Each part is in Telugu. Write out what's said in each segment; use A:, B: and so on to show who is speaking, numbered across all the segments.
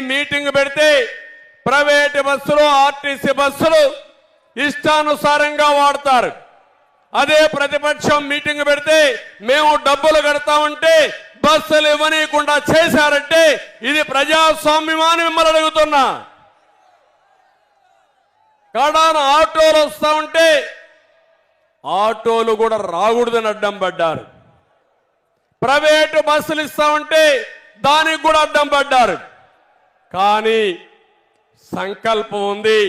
A: మీటింగ్ పెడితే ప్రైవేట్ బస్సులు ఆర్టీసీ బస్సులు ఇష్టానుసారంగా వాడతారు. అదే ప్రతిపక్షం మీటింగ్ పెడితే మేము డబ్బులు కడతామంటే బస్సులు ఇవ్వనీయకుండా చేశారంటే ఇది ప్రజాస్వామ్యమాని మిమ్మల్ని అడుగుతున్నా. కడాన ఆటోలు వస్తా ఉంటే ఆటోలు కూడా రాకూడదని అడ్డం పడ్డారు. ప్రైవేటు బస్సులు ఇస్తా ఉంటే దానికి కూడా అడ్డం పడ్డారు. కానీ సంకల్పం ఉంది.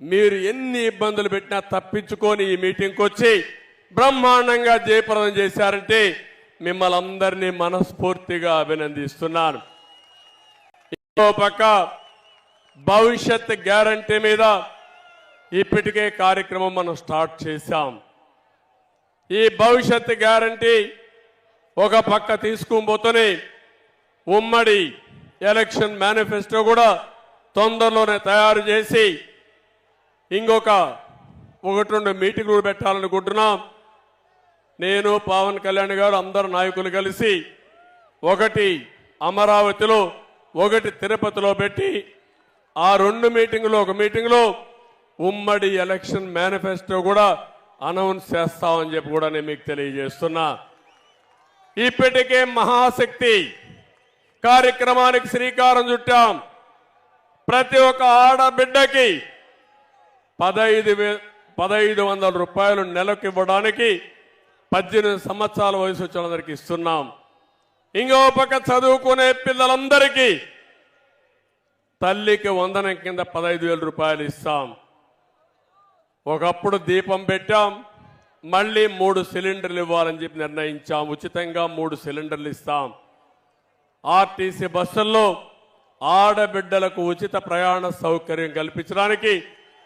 A: మీరు ఎన్ని ఇబ్బందులు పెట్టినా తప్పించుకొని ఈ మీటింగ్కి వచ్చి బ్రహ్మాండంగా జయప్రదం చేశారంటే మిమ్మల్ని అందరినీ మనస్ఫూర్తిగా అభినందిస్తున్నాను. ఇంకో పక్క భవిష్యత్ గ్యారంటీ మీద ఇప్పటికే కార్యక్రమం మనం స్టార్ట్ చేశాం. ఈ భవిష్యత్ గ్యారంటీ ఒక పక్క తీసుకుపోతూనే ఉమ్మడి ఎలక్షన్ మేనిఫెస్టో కూడా తొందరలోనే తయారు చేసి ఇంకొక ఒకటి రెండు మీటింగులు పెట్టాలనుకుంటున్నాం. నేను పవన్ కళ్యాణ్ గారు అందరు నాయకులు కలిసి ఒకటి అమరావతిలో ఒకటి తిరుపతిలో పెట్టి ఆ రెండు మీటింగులు ఒక మీటింగ్లో ఉమ్మడి ఎలక్షన్ మేనిఫెస్టో కూడా అనౌన్స్ చేస్తామని చెప్పి కూడా నేను మీకు తెలియజేస్తున్నా. ఇప్పటికే మహాశక్తి కార్యక్రమానికి శ్రీకారం చుట్టాం. ప్రతి ఒక్క ఆడబిడ్డకి పదహైదు వే పదహైదు వందల రూపాయలు నెలకు ఇవ్వడానికి పద్దెనిమిది సంవత్సరాల వయసు వచ్చిన ఇస్తున్నాం. ఇంకో పక్క చదువుకునే పిల్లలందరికీ తల్లికి వందనం కింద పదహైదు వేల రూపాయలు ఇస్తాం. ఒకప్పుడు దీపం పెట్టాం. మళ్ళీ మూడు సిలిండర్లు ఇవ్వాలని చెప్పి నిర్ణయించాం. ఉచితంగా మూడు సిలిండర్లు ఇస్తాం. ఆర్టీసీ బస్సుల్లో ఆడబిడ్డలకు ఉచిత ప్రయాణ సౌకర్యం కల్పించడానికి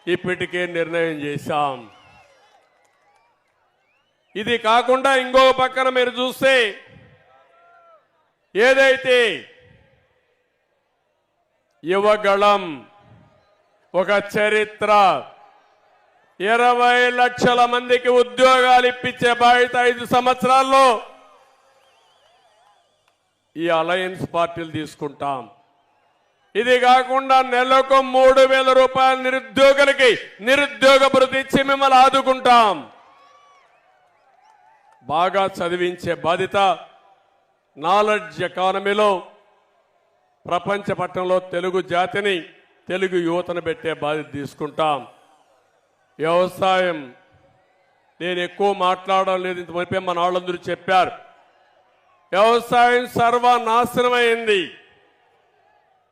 A: ఇప్పటికే నిర్ణయం చేశాం. ఇది కాకుండా ఇంకో పక్కన మీరు చూస్తే ఏదైతే యువగళం ఒక చరిత్ర ఇరవై లక్షల మందికి ఉద్యోగాలు ఇప్పించే బాధ్యత ఐదు సంవత్సరాల్లో ఈ అలయన్స్ పార్టీలు తీసుకుంటాం. ఇది కాకుండా నెలకు మూడు వేల రూపాయల నిరుద్యోగులకి నిరుద్యోగ భృతి ఇచ్చి మిమ్మల్ని ఆదుకుంటాం. బాగా చదివించే బాధ్యత నాలెడ్జ్ ఎకానమీలో ప్రపంచ పట్టణంలో తెలుగు జాతిని తెలుగు యువతను పెట్టే బాధ్యత తీసుకుంటాం. వ్యవసాయం నేను ఎక్కువ మాట్లాడడం లేదు ఇంత మన వాళ్ళందరూ చెప్పారు. వ్యవసాయం సర్వనాశనమైంది.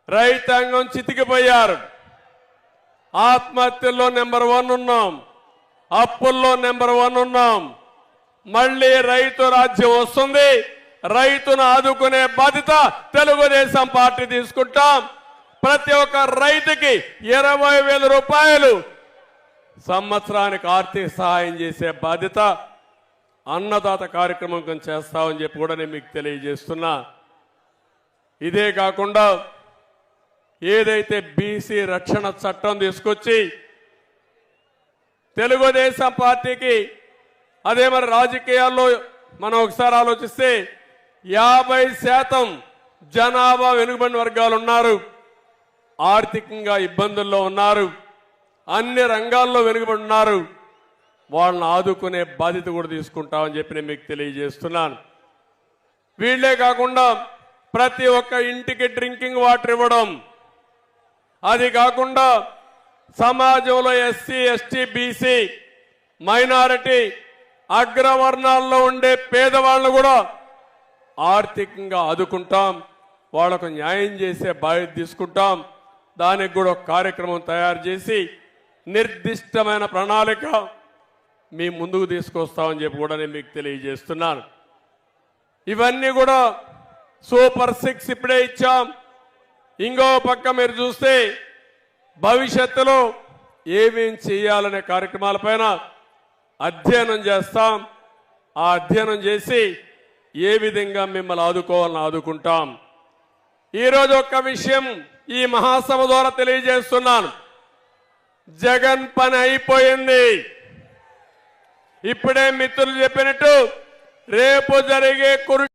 A: రైతాంగం చితికిపోయారు. ఆత్మహత్యల్లో నెంబర్ వన్ ఉన్నాం. అప్పుల్లో నెంబర్ వన్ ఉన్నాం. మళ్ళీ రైతు రాజ్యం వస్తుంది. రైతును ఆదుకునే బాధ్యత తెలుగుదేశం పార్టీ తీసుకుంటాం. ప్రతి ఒక్క రైతుకి ఇరవై వేల రూపాయలు సంవత్సరానికి ఆర్థిక సహాయం చేసే బాధ్యత అన్నదాత కార్యక్రమం చేస్తామని చెప్పి కూడా నేను మీకు తెలియజేస్తున్నా. ఇదే కాకుండా ఏదైతే బీసీ రక్షణ చట్టం తీసుకొచ్చి తెలుగుదేశం పార్టీకి అదే మరి రాజకీయాల్లో మనం ఒకసారి ఆలోచిస్తే యాభై శాతం జనాభా వెనుకబడిన వర్గాలు ఉన్నారు. ఆర్థికంగా ఇబ్బందుల్లో ఉన్నారు. అన్ని రంగాల్లో వెనుకబడి ఉన్నారు. వాళ్ళని ఆదుకునే బాధ్యత కూడా తీసుకుంటామని చెప్పి నేను మీకు తెలియజేస్తున్నాను. వీళ్ళే కాకుండా ప్రతి ఒక్క ఇంటికి డ్రింకింగ్ వాటర్ ఇవ్వడం అది కాకుండా సమాజంలో ఎస్సీ ఎస్టీ బీసీ మైనారిటీ అగ్రవర్ణాల్లో ఉండే పేదవాళ్ళను కూడా ఆర్థికంగా ఆదుకుంటాం వాళ్ళకు న్యాయం చేసే బాధ్యత తీసుకుంటాం. దానికి కూడా ఒక కార్యక్రమం తయారు చేసి నిర్దిష్టమైన ప్రణాళిక మీ ముందుకు తీసుకొస్తామని చెప్పి కూడా నేను మీకు తెలియజేస్తున్నాను. ఇవన్నీ కూడా సూపర్ సిక్స్ ఇప్పుడే ఇచ్చాం. ఇంకో పక్క మీరు చూస్తే భవిష్యత్తులో ఏమేం చేయాలనే కార్యక్రమాలపైన అధ్యయనం చేస్తాం. ఆ అధ్యయనం చేసి ఏ విధంగా మిమ్మల్ని ఆదుకోవాలని ఆదుకుంటాం. ఈరోజు ఒక్క విషయం ఈ మహాసభ ద్వారా తెలియజేస్తున్నాను. జగన్ పని అయిపోయింది. ఇప్పుడే మిత్రులు చెప్పినట్టు రేపు జరిగే కురు